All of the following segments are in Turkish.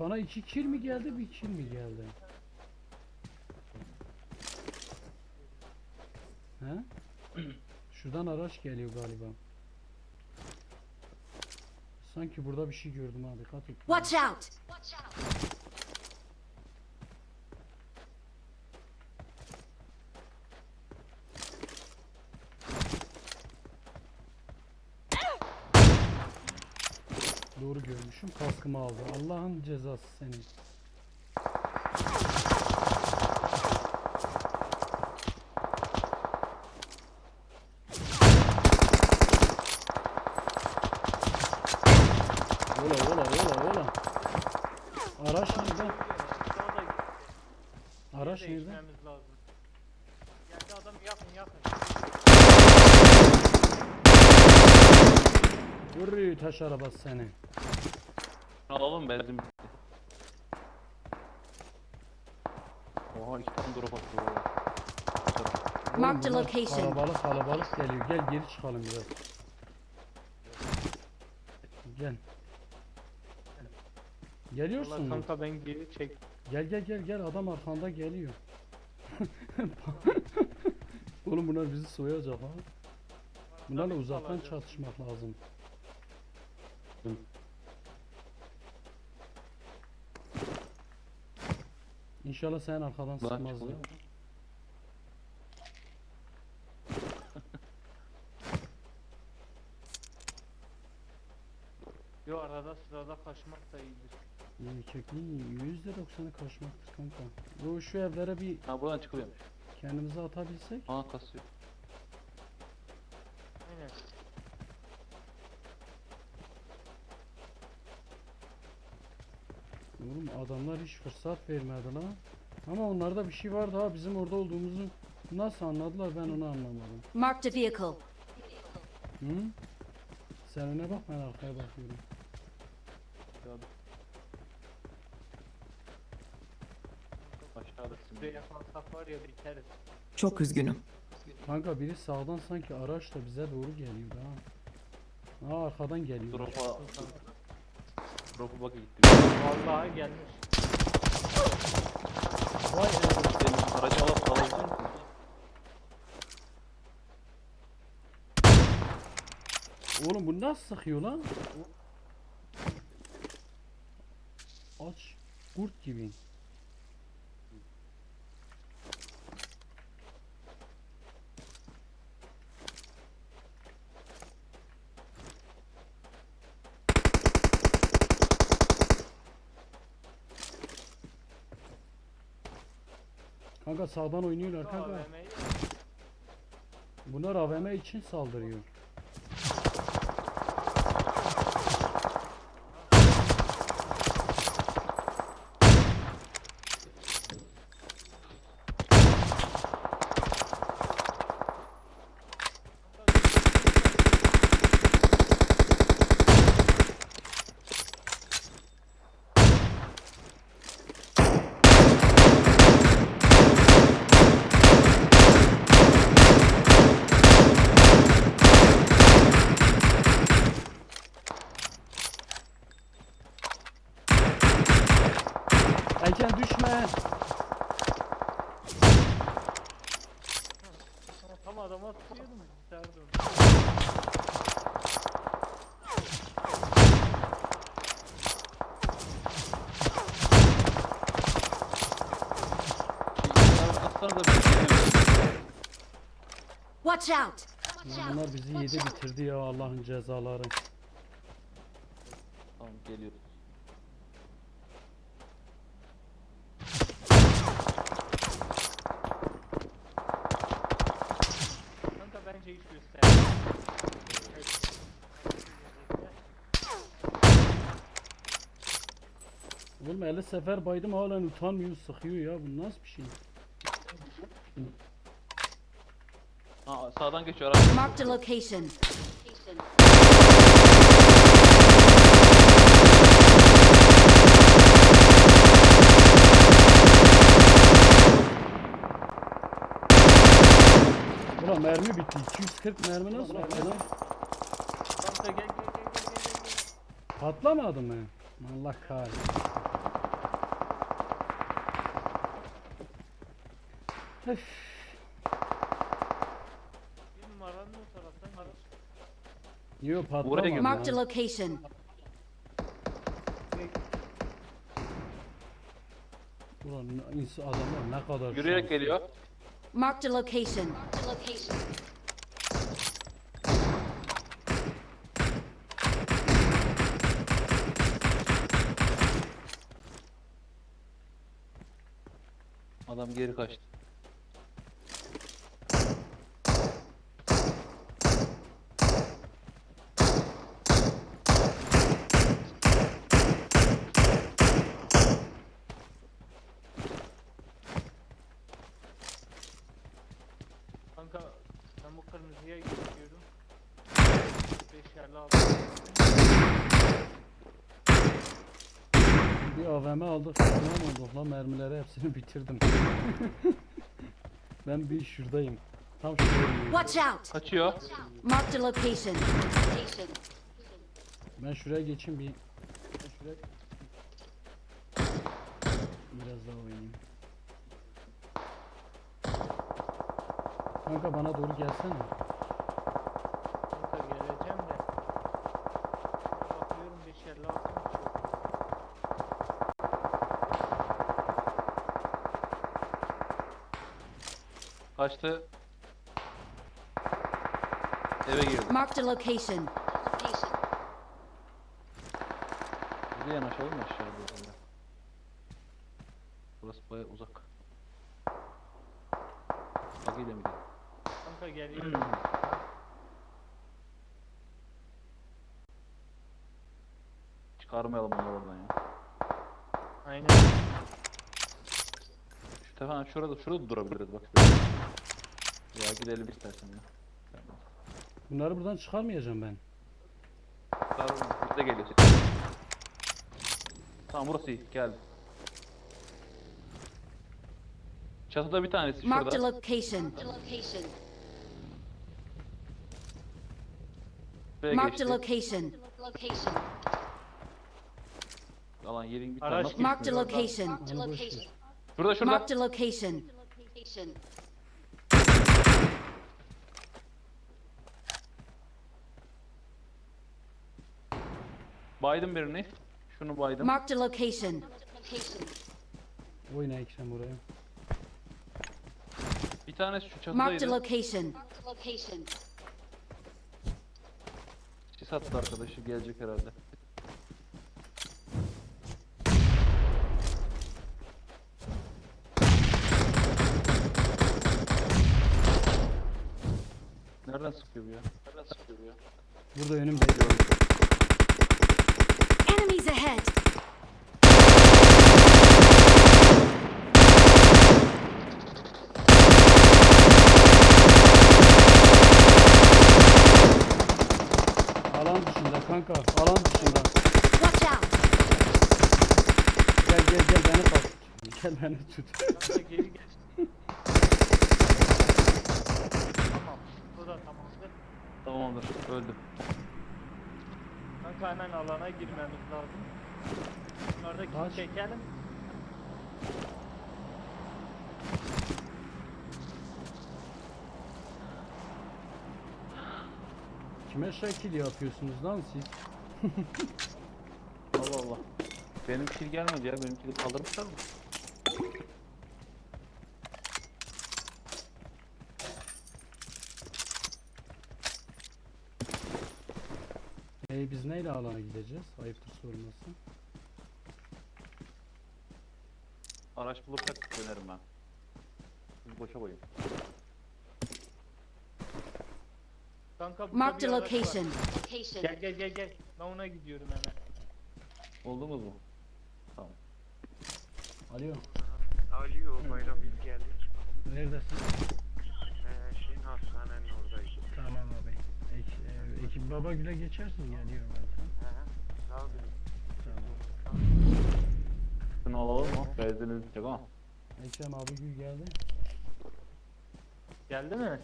bana iki kill mi geldi bir kill mi geldi? He? Şuradan araç geliyor galiba. Sanki burada bir şey gördüm ha dikkat et. Watch out! Doğru görmüşüm. Kaskımı aldı. Allah'ın cezası seni. Ola ola ola ola. Araç nerede? Araç nerede? Geldi adam yakın yakın. Yürü taş arabası seni. Alalım benzin bitti. Oha iki tane drop attı. Oğlum Marked a location. Kalabalık kalabalık geliyor. Gel geri çıkalım biraz. Gel. Geliyorsun Valla mu? kanka ben geri çek. Gel gel gel gel adam arkanda geliyor. Oğlum bunlar bizi soyacak ha. Bunlarla uzaktan çatışmak lazım. İnşallah sen arkadan Lan sıkmazlar. çıkmıyor. Yo arada sırada kaçmak da iyidir. Erkekliğin %90'ı kaçmaktır kanka. Bu şu evlere bir Ha buradan çıkılıyormuş. kendimizi atabilsek. Aa kasıyor. Aynen. Oğlum adamlar hiç fırsat vermedi lan. Ama onlarda bir şey vardı ha bizim orada olduğumuzu nasıl anladılar ben onu anlamadım. Marked a vehicle. Hı? Sen öne bak ben arkaya bakıyorum. Aşağıda. Aşağıda Buraya şimdi. yakalsak var ya biteriz. Çok üzgünüm. Kanka biri sağdan sanki araç da bize doğru geliyor ha. Aa arkadan geliyor. Drop'a Drop'a bak gitti. Vallahi gelmiş. Vay Senin aracı alıp alabilir misin? Oğlum bu nasıl sıkıyor lan? Aç. Kurt gibi. Kanka sağdan oynuyorlar kanka. AVM'yi Bunlar AVM için saldırıyor. Adama tutuyordum. Biterdi Atsanıza bir şey demiyorum. Watch out! Bunlar bizi yedi bitirdi ya Allah'ın cezaları. Tamam geliyoruz. Kanka bence hiç göstermiyor. Oğlum 50 sefer baydım halen utanmıyor sıkıyor ya bu nasıl bir şey? Aa sağdan geçiyor araç. Marked a location. Ulan mermi bitti 240 mermi nasıl bitti lan? Kanka gel gel gel gel gel gel. gel. Patlamadı mı? Allah kahretsin. 240 mermi nasıl bitti? 240 mermi nasıl bitti? Kanka gel gel gel gel gel. gel. Kanka gel gel gel gel gel. gel. 240 Kanka gel gel gel gel gel. Öf. Bir numaranın o taraftan var. Yo Buraya patlamadı gel. Marked a location. Ulan ne- ins- adamlar ne kadar Yürüyerek şanslı. geliyor. Marked a location. Marked a location. Adam geri kaçtı. Kanka ben bu kırmızıya gidiyorum. Beş yerli aldım. Bir AVM aldık. Tamam olduk lan mermileri hepsini bitirdim. ben bir şuradayım. Tam şuradayım. Watch out! Kaçıyor. A location. Location. Ben şuraya geçeyim bir. Ben şuraya... Biraz daha oynayayım. Kanka bana doğru gelsene. Kaçtı. Eve girdi. Marked a location. Bize yanaşalım mı aşağıya doğru? Burası baya uzak. Bagiyle mi gidelim? Kanka geliyor. Çıkarmayalım onları oradan ya. Aynen. Şu tepeden şurada şurada durabiliriz bak. şurada. Ya gidelim istersen ya. Bunları buradan çıkarmayacağım ben. Çıkaralım. Biz de geliyor. Tamam burası iyi. Geldi. Çatıda bir tanesi Marked a şurada. location. Location. Şuraya Marked a geçti. location. Alan yerin bir Araç tane nasıl geliyor. Marked a geçmiyor? location. Onu boş ver. Şurada şurada. Marked a location. Baydım birini. Şunu baydım. Marked a location. Oyna Ekrem oraya. Bir tanesi şu Marked a çatıdaydı. location. Location. Sis attı arkadaşı gelecek herhalde. Nereden sıkıyor bu ya? Nereden sıkıyor bu ya? Burada önümde. Enemies ahead. Alan dışında kanka. Alan dışında. Watch out! Gel gel gel beni tut. Gel beni tut. Kanka geri geç. tamam. Bu da tamamdır. Tamamdır. Öldüm. Kanka hemen alana girmemiz lazım. Bunlardaki Kaç? çekelim. Kime şekil yapıyorsunuz lan siz? Allah Allah. Benim kill gelmedi ya. Benim kill'i kaldırmışlar mı? Alana gideceğiz? Ayıptır sorması. Araç bulursak dönerim ben. Siz boşa koyun. Kanka burada Marked bir a araç var. location. Location. Gel gel gel gel. Ben ona gidiyorum hemen. Oldunuz mu? Tamam. Alo. Alo bayram biz geldik. Neredesin? Ekip baba güle geçersin geliyorum ben sana. Hı hı. Sağ olun. Tamam. Şunu alalım mı? Benziniz bitecek ama. Ekrem abi gül geldi. Geldi mi? Hı hı.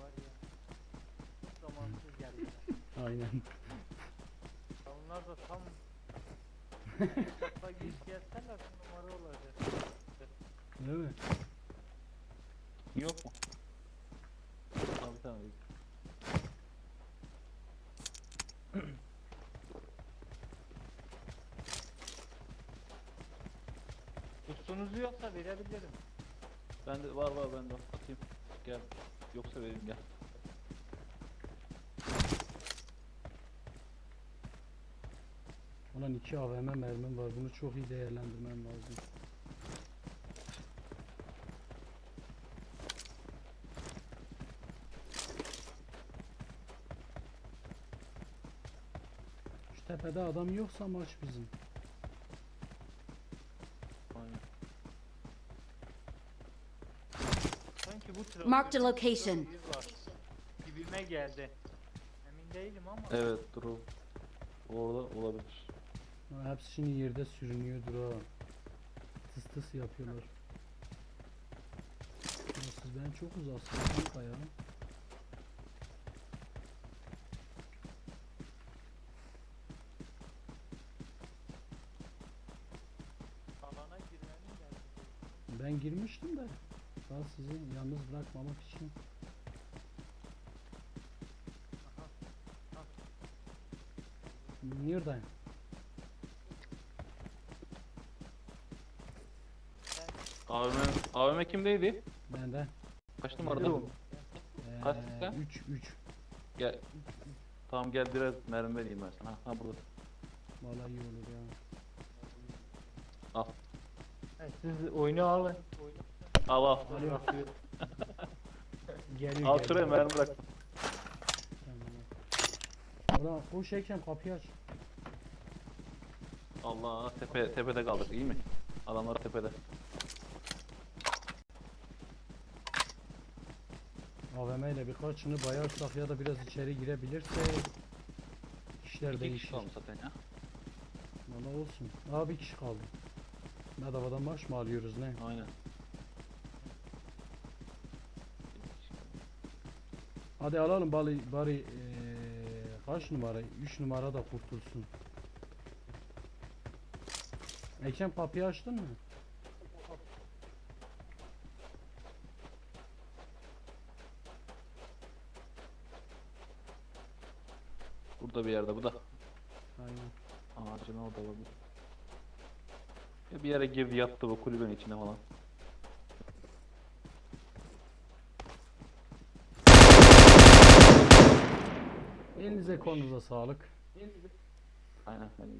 Var ya. Zamansız geldi. Aynen. Onlar da tam Değil mi? Yok mu? Abi tamam. Kustunuzu yoksa verebilirim. Bende var var bende. Atayım. Gel. Yoksa vereyim gel. Ulan iki AVM mermim var. Bunu çok iyi değerlendirmem lazım. Tepede adam yoksa maç bizim. Aynen. Sanki bu tren. Marked a location. Gibime geldi. Emin değilim ama. Evet dur o. Orada olabilir. Ha, hepsi şimdi yerde sürünüyordur ha. Tıs tıs yapıyorlar. Ya siz ben çok uzaksınız kanka ya. Alana girmenin geldi. Ben girmiştim de. Daha sizi yalnız bırakmamak için. Neredeyim? AVM, AVM kimdeydi? Bende. Kaç numarada bu? Kaç sen? 3 3. Gel. Tamam gel biraz mermi vereyim ben sana. Ha, ha burada. Vallahi iyi olur ya. Siz oyunu alın. Al al. Geliyor. Al şuraya mermi bırak. Ulan koş Ekrem kapıyı aç. Allah tepe tepede kaldık iyi mi? Adamlar tepede. AVM ile birkaçını bayarsak ya da biraz içeri girebilirse işler İki kişi değişir. kalmış zaten ya. Valla olsun. Daha bir kişi kaldı. Bedavadan maaş mı alıyoruz ne? Aynen. Hadi alalım bari, bari eee, kaç numara? 3 numara da kurtulsun. Ekrem kapıyı açtın mı? Burada bir yerde bu da. Aynen. Ağacın orada olabilir. Ya bir yere girdi yattı bu kulübenin içine falan. Elinize kolunuza sağlık. Aynen. Aynen.